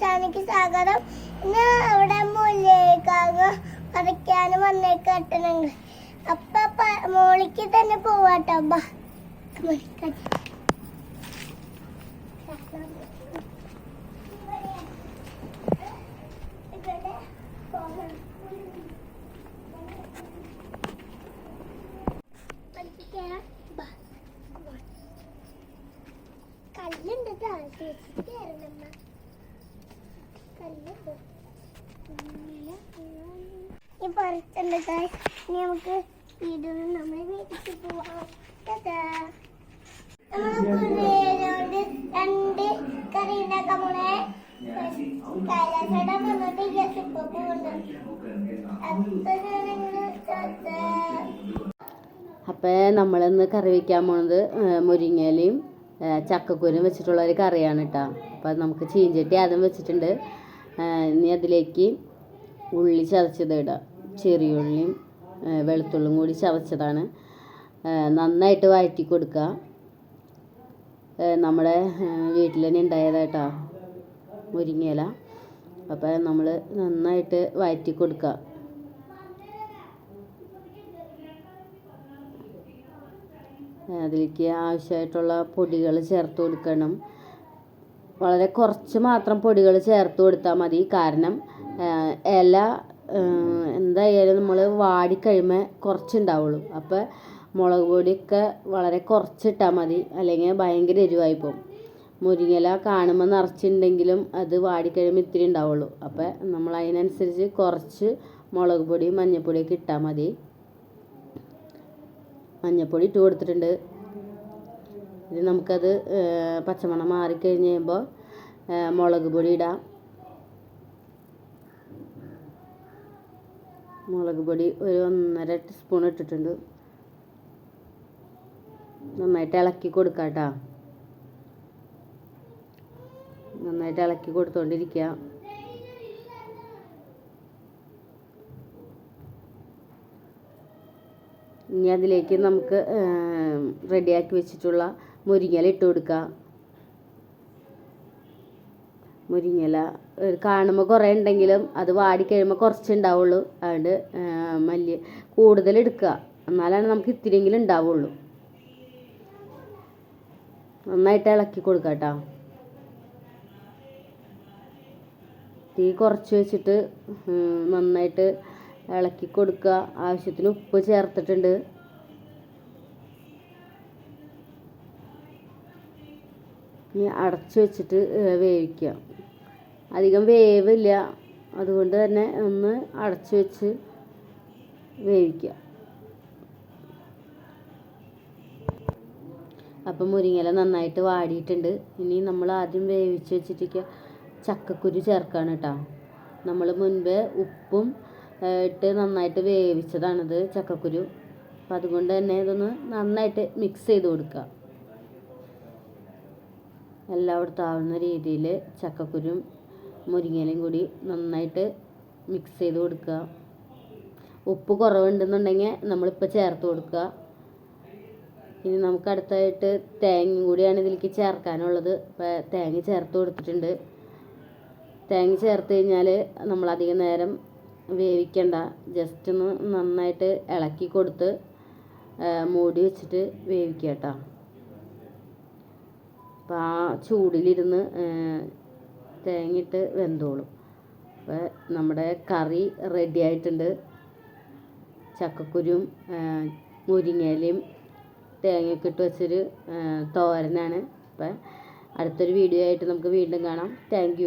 ചാനലിക്ക് സ്വാഗതം ഇന്ന് അവിടെ മുല്ലേക്കാവ് പറിക്കാനും വന്നേക്കട്ടണങ്ങൾ അപ്പൊ മോളിക്ക് തന്നെ പോവാട്ടോ ബാ മോളിക്ക് ഇവിടെ പോകണം. പഠിപ്പിക്കാം. ബാ. കല്ലുണ്ട് കയറണമ്മ. ഈ. ഇനി നമുക്ക് നമ്മൾ രണ്ട് കറി ഉണ്ടാക്കാൻ നമ്മളിന്ന് കറി വെക്കാൻ പോണത് മുരിങ്ങയിലയും ചക്കക്കൂരും വെച്ചിട്ടുള്ള ഒരു കറിയാണ് കേട്ടോ അപ്പോൾ നമുക്ക് ചീഞ്ചട്ടി ആദ്യം വെച്ചിട്ടുണ്ട്. ഇനി അതിലേക്ക് ഉള്ളി ചതച്ചത് ഇടാം. ചെറിയുള്ളിയും ഉള്ളിയും വെളുത്തുള്ളിയും കൂടി ചതച്ചതാണ്. നന്നായിട്ട് വഴറ്റി കൊടുക്കുക നമ്മുടെ വീട്ടിൽ തന്നെ ഉണ്ടായതായിട്ടാ മുരിങ്ങയില. അപ്പോൾ നമ്മൾ നന്നായിട്ട് വഴറ്റി കൊടുക്കുക അതിലേക്ക് ആവശ്യമായിട്ടുള്ള പൊടികൾ ചേർത്ത് കൊടുക്കണം. വളരെ കുറച്ച് മാത്രം പൊടികൾ ചേർത്ത് കൊടുത്താൽ മതി. കാരണം ഇല എന്തായാലും നമ്മൾ വാടിക്കഴിയുമ്പോൾ കുറച്ചുണ്ടാവുള്ളൂ അപ്പോൾ മുളക് പൊടിയൊക്കെ വളരെ കുറച്ചിട്ടാൽ മതി. അല്ലെങ്കിൽ ഭയങ്കര എരിവായി പോകും. മുരിങ്ങല കാണുമ്പോൾ നിറച്ചിട്ടുണ്ടെങ്കിലും അത് വാടിക്കഴിയുമ്പോൾ ഇത്തിരി ഉണ്ടാവുള്ളൂ. അപ്പോൾ നമ്മൾ അതിനനുസരിച്ച് കുറച്ച് മുളക് പൊടിയും മഞ്ഞൾപ്പൊടിയൊക്കെ ഇട്ടാൽ മതി. മഞ്ഞൾപ്പൊടി ഇട്ട് കൊടുത്തിട്ടുണ്ട്. ഇനി നമുക്കത് പച്ചമണം മാറിക്കഴിഞ്ഞ് കഴിയുമ്പോൾ മുളക് പൊടി ഇടാം. മുളക് പൊടി ഒരു ഒന്നര ടീസ്പൂൺ ഇട്ടിട്ടുണ്ട്. നന്നായിട്ട് ഇളക്കി കൊടുക്കാം കേട്ടോ. നന്നായിട്ട് ഇളക്കി കൊടുത്തോണ്ടിരിക്കുക. ഇനി അതിലേക്ക് നമുക്ക് റെഡിയാക്കി വെച്ചിട്ടുള്ള മുരിങ്ങയില ഇട്ട് കൊടുക്കുക. മുരിങ്ങയില കാണുമ്പോൾ കുറേ ഉണ്ടെങ്കിലും അത് വാടിക്കഴിയുമ്പോൾ കുറച്ച് ഉണ്ടാവുള്ളൂ അതുകൊണ്ട് മല്ലി കൂടുതൽ എടുക്കുക. എന്നാലാണ് നമുക്ക് ഇത്തിരിയെങ്കിലും ഉണ്ടാവുള്ളൂ നന്നായിട്ട് ഇളക്കി കൊടുക്കുക കേട്ടോ. തീ കുറച്ച് വെച്ചിട്ട് നന്നായിട്ട് ഇളക്കി കൊടുക്കുക. ആവശ്യത്തിന് ഉപ്പ് ചേർത്തിട്ടുണ്ട്. ഇനി അടച്ചു വെച്ചിട്ട് വേവിക്കുക. അധികം വേവില്ല. അതുകൊണ്ട് തന്നെ ഒന്ന് അടച്ചു വെച്ച് വേവിക്കുക. അപ്പം മുരിങ്ങല നന്നായിട്ട് വാടിയിട്ടുണ്ട്. ഇനി നമ്മൾ ആദ്യം വേവിച്ച് വെച്ചിട്ടേക്ക് ചക്കക്കുരു ചേർക്കാണ് കേട്ടോ. നമ്മൾ മുൻപേ ഉപ്പും ഇട്ട് നന്നായിട്ട് വേവിച്ചതാണിത് ചക്കക്കുരു. അപ്പം അതുകൊണ്ട് തന്നെ ഇതൊന്ന് നന്നായിട്ട് മിക്സ് ചെയ്ത് കൊടുക്കുക. എല്ലായിടത്തും ആവുന്ന രീതിയിൽ ചക്കക്കുരും മുരിങ്ങയിലയും കൂടി നന്നായിട്ട് മിക്സ് ചെയ്ത് കൊടുക്കുക. ഉപ്പ് കുറവുണ്ടെന്നുണ്ടെങ്കിൽ നമ്മളിപ്പോൾ ചേർത്ത് കൊടുക്കുക. ഇനി നമുക്ക് അടുത്തായിട്ട് തേങ്ങയും കൂടിയാണ് ഇതിലേക്ക് ചേർക്കാനുള്ളത്. അപ്പോൾ തേങ്ങ ചേർത്ത് കൊടുത്തിട്ടുണ്ട്. തേങ്ങ ചേർത്ത് കഴിഞ്ഞാൽ നമ്മൾ അധികം നേരം വേവിക്കണ്ട. ജസ്റ്റ് ഒന്ന് നന്നായിട്ട് ഇളക്കി കൊടുത്ത് മൂടി വെച്ചിട്ട് വേവിക്കുക കേട്ടോ. അപ്പോൾ ആ ചൂടിലിരുന്ന് തേങ്ങിട്ട് വെന്തോളും. അപ്പോൾ നമ്മുടെ കറി റെഡി ആയിട്ടുണ്ട്. ചക്കക്കുരും മുരിങ്ങയിലയും തേങ്ങയൊക്കെ ഇട്ട് വെച്ചൊരു തോരനാണ്. അപ്പം അടുത്തൊരു വീഡിയോ ആയിട്ട് നമുക്ക് വീണ്ടും കാണാം. താങ്ക്